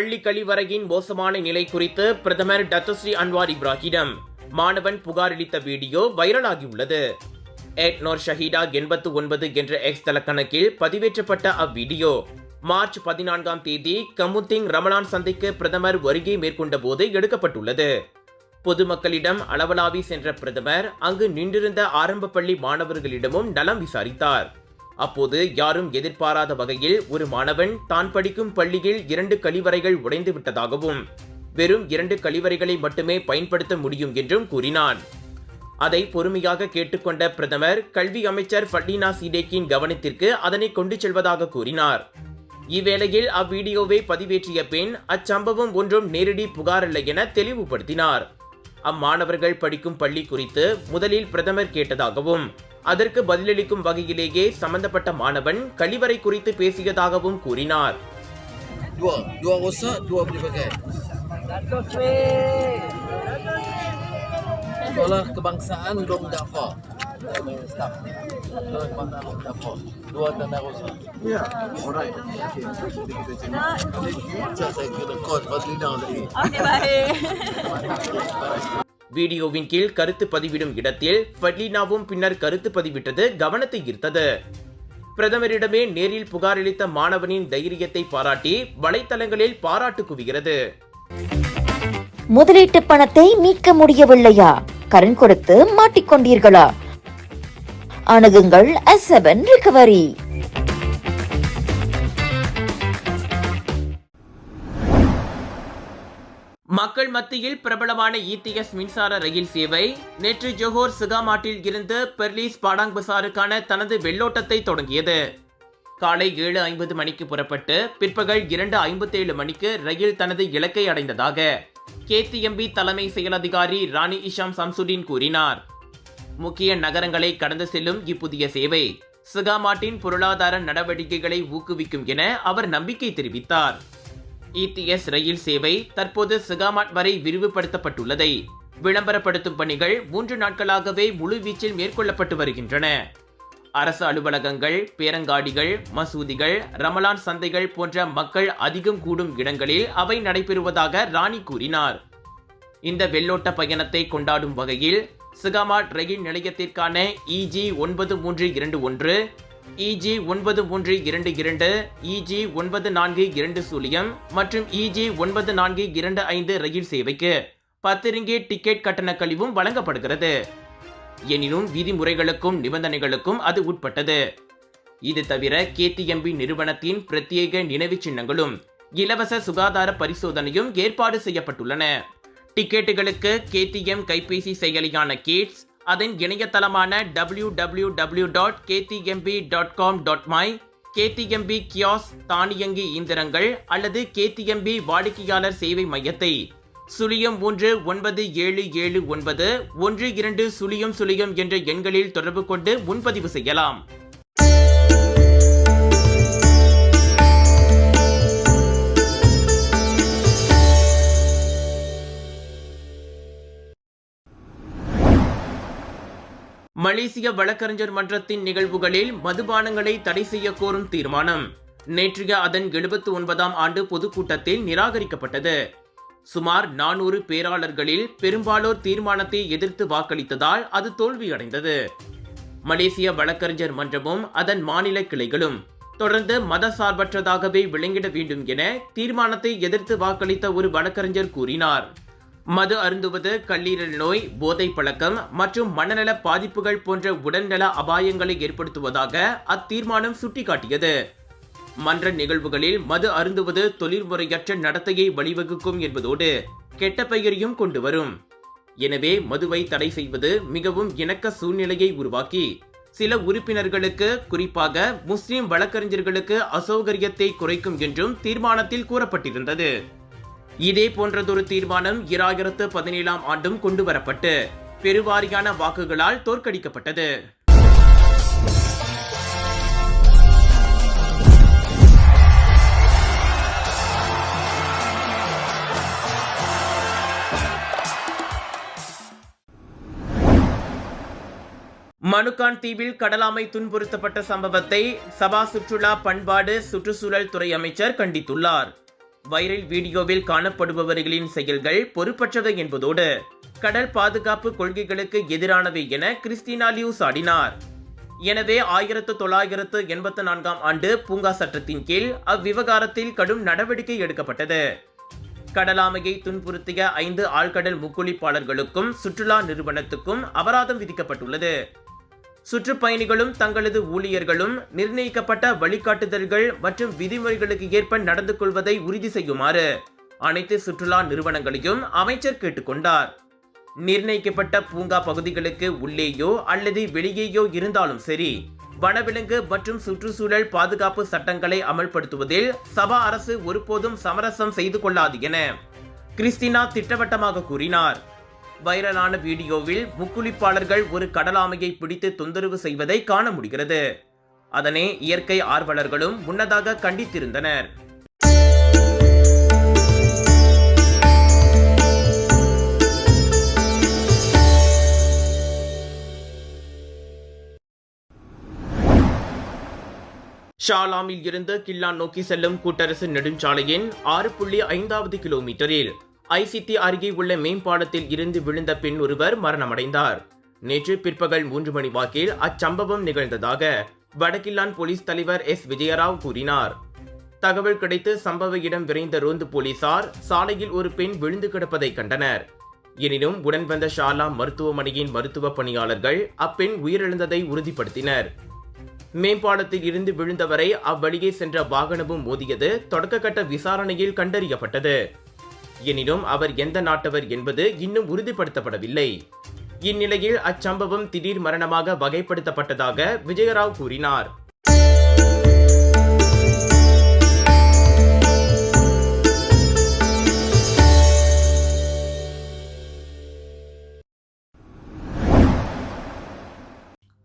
பள்ளி கழிவறையின் மோசமான நிலை குறித்து பிரதமர் டத்துஸ்ரீ அன்வார் இப்ராஹிடம் மாணவன் புகாரளித்த வீடியோ வைரலாகியுள்ளது. எட்னோர் ஷஹீடா எண்பத்து ஒன்பது என்ற எக்ஸ் தளக்கணக்கில் பதிவேற்றப்பட்ட அவ்வீடியோ. மார்ச் பதினான்காம் தேதி கமுத்திங் ரமலான் சந்தைக்கு பிரதமர் வருகை மேற்கொண்ட போது எடுக்கப்பட்டுள்ளது. பொதுமக்களிடம் அளவலாவி சென்ற பிரதமர் அங்கு நின்றிருந்த ஆரம்ப பள்ளி மாணவர்களிடமும் நலம் விசாரித்தார். அப்போது யாரும் எதிர்பாராத வகையில் ஒரு மாணவன் தான் படிக்கும் பள்ளியில் இரண்டு கழிவறைகள் உடைந்து விட்டதாகவும் வெறும் இரண்டு கழிவறைகளை மட்டுமே பயன்படுத்த முடியும் என்றும் கூறினான். அதை பொறுமையாக கேட்டுக்கொண்ட பிரதமர் கல்வி அமைச்சர் ஃபட்லினா சீடேக்கின் கவனத்திற்கு அதனை கொண்டு செல்வதாக கூறினார். இவ்வேளையில் அவ்வீடியோவை பதிவேற்றிய பின் அச்சம்பவம் ஒன்றும் நேரடி புகாரல்ல என தெளிவுபடுத்தினார். அம்மாணவர்கள் படிக்கும் பள்ளி குறித்து முதலில் பிரதமர் கேட்டதாகவும் அதற்கு பதிலளிக்கும் வகையிலேயே சம்பந்தப்பட்ட மாணவன் கழிவறை குறித்து பேசியதாகவும் கூறினார் Dua, dua rosak, dua boleh pakai. Sekolah kebangsaan Long Dafa. Staff. Sekolah kebangsaan Long Dafa. Dua tanda rosak. Ya, alright. Okay, kita. Saya baik. வீடியோவின் கீழ் கருத்து பதிவிடும் இடத்தில் ஃபட்லினாவும் பின்னர் கருத்து பதிவிட்டது கவனத்தை ஈர்த்தது. பிரதமரிடமே நேரில் புகாரளித்த மாணவனின் தைரியத்தை பாராட்டி வலைத்தளங்களில் பாராட்டு குவிகிறது. முதலீட்டு பணத்தை மீட்க முடியவில்லையா? கடன் கொடுத்து மாட்டிக்கொண்டீர்களா? அணுகுங்கள் எஸ் செவன் ரிகவரி மக்கள் மத்தியில் பிரபலமான இடிஎஸ் மின்சார ரயில் சேவை. நேற்று ஜோஹோர் சிகாமாட்டில் இருந்து பெர்லிஸ் பாடாங் பசாருக்கான தனது வெள்ளோட்டத்தை தொடங்கியது. காலை ஏழு ஐம்பது மணிக்கு புறப்பட்டு பிற்பகல் இரண்டு ஐம்பத்தேழு மணிக்கு ரயில் தனது இலக்கை அடைந்ததாக கேத்திஎம்பி தலைமை செயலதிகாரி ராணி இஷாம் சம்சுடின் கூறினார். முக்கிய நகரங்களை கடந்து செல்லும் இப்புதிய சேவை சிகாமாட்டின் பொருளாதார நடவடிக்கைகளை ஊக்குவிக்கும் என அவர் நம்பிக்கை தெரிவித்தார். இடிஎஸ் ரயில் சேவை தற்போது சிகாமாட் வரை விரிவுபடுத்தப்பட்டுள்ளதை விளம்பரப்படுத்தும் பணிகள் மூன்று நாட்களாகவே முழுவீச்சில் மேற்கொள்ளப்பட்டு வருகின்றன. அரசு அலுவலகங்கள் பேரங்காடிகள் மசூதிகள் ரமலான் சந்தைகள் போன்ற மக்கள் அதிகம் கூடும் இடங்களில் அவை நடைபெறுவதாக ராணி கூறினார். இந்த வெள்ளோட்ட பயணத்தை கொண்டாடும் வகையில் சிகாமாட் ரயில் நிலையத்திற்கான இஜி ஒன்பது மூன்று இரண்டு ஒன்று இஜி ஒன்பது மூன்று இரண்டு இரண்டு இஜி ஒன்பது நான்கு இரண்டு சூழியம் மற்றும் இஜி ஒன்பது நான்கு இரண்டு ஐந்து ரயில் சேவைக்கு பத்து டிக்கெட் கட்டண கழிவும் வழங்கப்படுகிறது. எனினும் விதிமுறைகளுக்கும் நிபந்தனைகளுக்கும் அது உட்பட்டது. இது தவிர கேடிஎம்பி நிறுவனத்தின் பிரத்யேக நினைவுச் சின்னங்களும் இலவச சுகாதார பரிசோதனையும் ஏற்பாடு செய்யப்பட்டுள்ளன. டிக்கெட்டுகளுக்கு கேடிஎம் கைபேசி செயலியான கேட்ஸ் அதன் இணையதளமான W W W dot KTMB dot com dot my KTMB kiosk தானியங்கி இயந்திரங்கள் அல்லது கேடிஎம்பி வாடிக்கையாளர் சேவை மையத்தை. சுழியம் மூன்று ஒன்பது ஏழு ஏழு ஒன்பது ஒன்று இரண்டு சுழியம் சுழியம் என்ற எண்களில் தொடர்பு கொண்டு முன்பதிவு செய்யலாம். மலேசிய வழக்கறிஞர் மன்றத்தின் நிகழ்வுகளில் மதுபானங்களை தடை செய்ய கோரும் தீர்மானம். நேற்றைய அதன் எழுபத்து ஒன்பதாம் ஆண்டு பொதுக்கூட்டத்தில் நிராகரிக்கப்பட்டது. சுமார் நானூறு பேராளர்களில் பெரும்பாலோர் தீர்மானத்தை எதிர்த்து வாக்களித்ததால் அது தோல்வியடைந்தது. மலேசிய வழக்கறிஞர் மன்றமும் அதன் மாநில கிளைகளும் தொடர்ந்து மதசார்பற்றதாகவே விளங்கிட வேண்டும் என தீர்மானத்தை எதிர்த்து வாக்களித்த ஒரு வழக்கறிஞர் கூறினார். மது அருந்துவது கல்லீரல் நோய் போதை பழக்கம் மற்றும் மனநல பாதிப்புகள் போன்ற உடல்நல அபாயங்களை ஏற்படுத்துவதாக அத்தீர்மானம் சுட்டிக்காட்டியது. மன்ற நிகழ்வுகளில் மது அருந்துவது தொழில்முறையற்ற நடத்தையை வழிவகுக்கும் என்பதோடு கெட்ட பெயரையும் கொண்டு வரும். எனவே மதுவை தடை செய்வது மிகவும் இணக்க சூழ்நிலையை உருவாக்கி சில உறுப்பினர்களுக்கு குறிப்பாக முஸ்லிம் வழக்கறிஞர்களுக்கு அசௌகரியத்தை குறைக்கும் என்றும் தீர்மானத்தில் கூறப்பட்டிருந்தது. இதே போன்றதொரு தீர்மானம் இராயிரத்து பதினேழாம் ஆண்டும் கொண்டுவரப்பட்டு பெருவாரியான வாக்குகளால் தோற்கடிக்கப்பட்டது. மனுக்கான் தீவில் கடலாமை துன்புறுத்தப்பட்ட சம்பவத்தை சபா சுற்றுலா பண்பாடு சுற்றுச்சூழல் துறை அமைச்சர் கண்டித்துள்ளார். வைரல் வீடியோவில் காணப்படுபவர்களின் செயல்கள் பொறுப்பற்றவை என்பதோடு கடல் பாதுகாப்பு கொள்கைகளுக்கு எதிரானவை என கிறிஸ்டினா லியூ சாடினார் எனவே ஆயிரத்து தொள்ளாயிரத்து எண்பத்து நான்காம் ஆண்டு பூங்கா சட்டத்தின் கீழ் அவ்விவகாரத்தில் கடும் நடவடிக்கை எடுக்கப்பட்டது. கடலாமையை துன்புறுத்திய ஐந்து ஆழ்கடல் முக்குளிப்பாளர்களுக்கும் சுற்றுலா நிறுவனத்துக்கும் அபராதம் விதிக்கப்பட்டுள்ளது. சுற்றுப்பயணிகளும் தங்களது ஊழியர்களும் நிர்ணயிக்கப்பட்ட வழிகாட்டுதல்கள் மற்றும் விதிமுறைகளுக்கு ஏற்ப நடந்து கொள்வதை உறுதி செய்யுமாறு அனைத்து சுற்றுலா நிறுவனங்களையும் அமைச்சர் கேட்டுக்கொண்டார். நிர்ணயிக்கப்பட்ட பூங்கா பகுதிகளுக்கு உள்ளேயோ அல்லது வெளியேயோ இருந்தாலும் சரி வனவிலங்கு மற்றும் சுற்றுச்சூழல் பாதுகாப்பு சட்டங்களை அமல்படுத்துவதில் சபா அரசு ஒருபோதும் சமரசம் செய்து கொள்ளாது என கிறிஸ்டினா திட்டவட்டமாக கூறினார். வைரலான வீடியோவில் முக்குளிப்பாளர்கள் ஒரு கடலாமையை பிடித்து தொந்தரவு செய்வதை காண முடிகிறது. அதனை இயற்கை ஆர்வலர்களும் முன்னதாக கண்டித்திருந்தனர். ஷாலாமில் இருந்து கில்லான் நோக்கி செல்லும் கூட்டரசு நெடுஞ்சாலையின் ஆறு புள்ளி ஐந்தாவது கிலோமீட்டரில் ஐசிடி அருகே உள்ள மேம்பாலத்தில் இருந்து விழுந்த பெண் ஒருவர் மரணமடைந்தார். நேற்று பிற்பகல் மூன்று மணி வாக்கில் அச்சம்பவம் நிகழ்ந்ததாக வடகில்லான் போலீஸ் தலைவர் எஸ். விஜயராவ் கூறினார். தகவல் கிடைத்து சம்பவ இடம் விரைந்த ரோந்து போலீசார் சாலையில் ஒரு பெண் விழுந்து கிடப்பதை கண்டனர். எனினும் உடன் வந்த ஷாலா மருத்துவமனையின் மருத்துவ பணியாளர்கள் அப்பெண் உயிரிழந்ததை உறுதிப்படுத்தினர். மேம்பாலத்தில் இருந்து விழுந்தவரை அவ்வழியே சென்ற வாகனமும் மோதியது தொடக்கக்கட்ட விசாரணையில் கண்டறியப்பட்டது. எனினும் அவர் எந்த நாட்டவர் என்பது இன்னும் உறுதிப்படுத்தப்படவில்லை. இந்நிலையில் அச்சம்பவம் திடீர் மரணமாக வகைப்படுத்தப்பட்டதாக விஜயராவ் கூறினார்.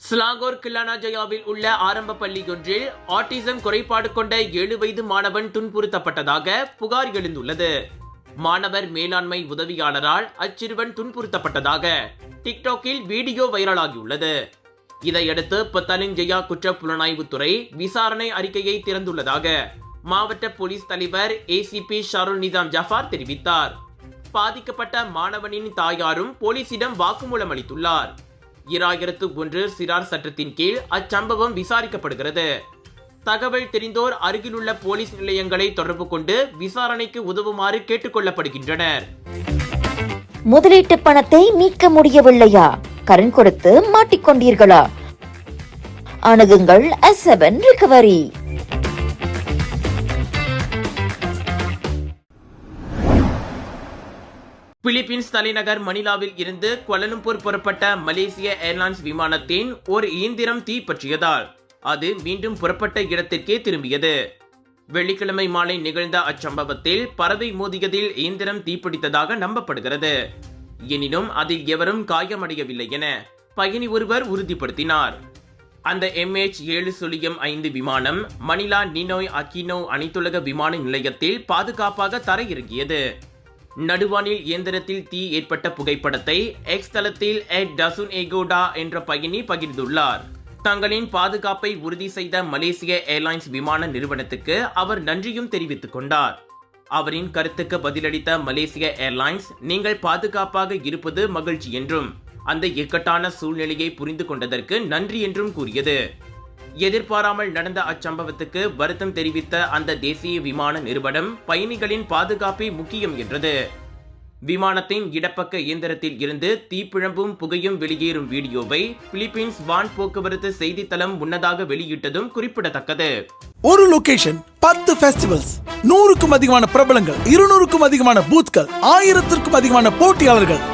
ஸ்லாங்கோர் கில்லானாஜயாவில் உள்ள ஆரம்ப பள்ளி ஒன்றில் ஆட்டிசம் குறைபாடு கொண்ட ஏழு வயது மாணவன் துன்புறுத்தப்பட்டதாக புகார் எழுந்துள்ளது. மாணவர் மேலாண்மை உதவியாளரால் அச்சிறுவன் துன்புறுத்தப்பட்டதாக டிக்டாக்கில் வீடியோ வைரலாகியுள்ளது. இதையடுத்து பத்தலிஞ்சயா ஜெயா குற்ற புலனாய்வுத்துறை விசாரணை அறிக்கையை திறந்துள்ளதாக மாவட்ட போலீஸ் தலைவர் ஏசிபி ஷாருல் நிசாம் ஜஃபார் தெரிவித்தார். பாதிக்கப்பட்ட மாணவனின் தாயாரும் போலீசிடம் வாக்குமூலம் அளித்துள்ளார். இராயிரத்து ஒன்று சிறார் சட்டத்தின் கீழ் அச்சம்பவம் விசாரிக்கப்படுகிறது. தகவல் தெரிந்தோர் அருகிலுள்ள போலீஸ் நிலையங்களை தொடர்பு கொண்டு விசாரணைக்கு உதவுமாறு கேட்டுக்கொள்ளப்படுகின்றனர். முதலீட்டு பணத்தை மீட்க முடியவில்லையா? கடன் கொடுத்து மாட்டிக்கொண்டீர்களா? அணுகுங்கள் எஸ் செவன் ரிகவரி பிலிப்பீன்ஸ் தலைநகர் மணிலாவில் இருந்து குவலலும்பூர் புறப்பட்ட மலேசிய ஏர்லைன்ஸ் விமானத்தின் ஒரு இயந்திரம் தீப்பற்றியதால் அது மீண்டும் புறப்பட்ட இடத்திற்கே திரும்பியது. வெள்ளிக்கிழமை மாலை நிகழ்ந்த அச்சம்பவத்தில் பறவை மோதியதில் இயந்திரம் தீப்பிடித்ததாக நம்பப்படுகிறது. எனினும் அதில் எவரும் காயமடையவில்லை என பயணி ஒருவர் உறுதிப்படுத்தினார். அந்த எம்ஹெச் ஏழு சுழியம் ஐந்து விமானம் மணிலா நினோய் அக்கினோ அனைத்துலக விமான நிலையத்தில் பாதுகாப்பாக தரையிறங்கியது. நடுவானில் இயந்திரத்தில் தீ ஏற்பட்ட புகைப்படத்தை எக்ஸ் தளத்தில் எட் டசுன் எகோடா என்ற பயணி பகிர்ந்துள்ளார். தங்களின் பாதுகாப்பை உறுதி செய்த மலேசிய ஏர்லைன்ஸ் விமான நிறுவனத்துக்கு அவர் நன்றியும் தெரிவித்துக் கொண்டார். அவரின் கருத்துக்கு பதிலளித்த மலேசிய ஏர்லைன்ஸ் நீங்கள் பாதுகாப்பாக இருப்பது மகிழ்ச்சி என்றும் அந்த இக்கட்டான சூழ்நிலையை புரிந்து கொண்டதற்கு நன்றி என்றும் கூறியது. எதிர்பாராமல் நடந்த அச்சம்பவத்துக்கு வருத்தம் தெரிவித்த அந்த தேசிய விமான நிறுவனம் பயணிகளின் பாதுகாப்பே முக்கியம் என்றது. விமானத்தின் இடப்பக்க இயந்திரத்தில் இருந்து தீப்பிழம்பும் புகையும் வெளியேறும் வீடியோவை பிலிப்பீன்ஸ் வான் போக்குவரத்து செய்தித்தளம் முன்னதாக வெளியிட்டதும் குறிப்பிடத்தக்கது. ஒரு லொகேஷன் பத்து ஃபெஸ்டிவல்ஸ் நூறுக்கும் அதிகமான பிரபலங்கள் இருநூறுக்கும் அதிகமான பூத்கள் ஆயிரத்திற்கும் அதிகமான போட்டியாளர்கள்.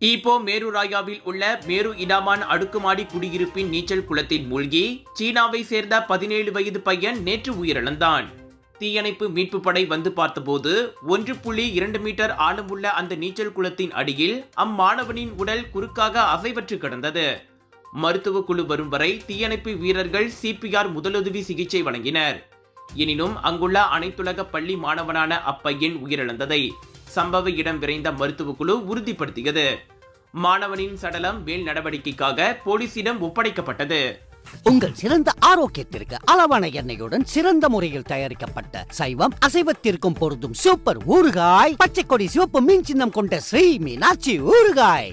Ipoh மேருராயாவில் உள்ள மேரு இடாமான் அடுக்குமாடி குடியிருப்பின் நீச்சல் குளத்தில் மூழ்கி சீனாவை சேர்ந்த பதினேழு வயது பையன் நேற்று உயிரிழந்தான். தீயணைப்பு மீட்பு படை வந்து பார்த்தபோது ஒன்று புள்ளி இரண்டு மீட்டர் ஆழமுள்ள அந்த நீச்சல் குளத்தின் அடியில் அம்மாணவனின் உடல் குறுக்காக அசைவற்று கிடந்தது. மருத்துவ குழு வரும் வரை தீயணைப்பு வீரர்கள் சிபிஆர் முதலுதவி சிகிச்சை வழங்கினர். எனினும் அங்குள்ள அனைத்துலக பள்ளி மாணவனான அப்பையன் உயிரிழந்ததை சம்பவ இடம் விரைந்த மருத்துவ குழு உறுதிப்படுத்தியது. மாணவனின் சடலம் மேல் நடவடிக்கைக்காக போலீசிடம் ஒப்படைக்கப்பட்டது. உங்கள் சிறந்த ஆரோக்கியத்திற்கு அளவான எண்ணெயுடன் சிறந்த முறையில் தயாரிக்கப்பட்ட சைவம் அசைவத்திற்கும் பொருந்தும் சூப்பர் ஊறுகாய் பச்சை கொடி சிவப்பு மீன் சின்னம் கொண்ட ஸ்ரீ மீனாட்சி ஊறுகாய்.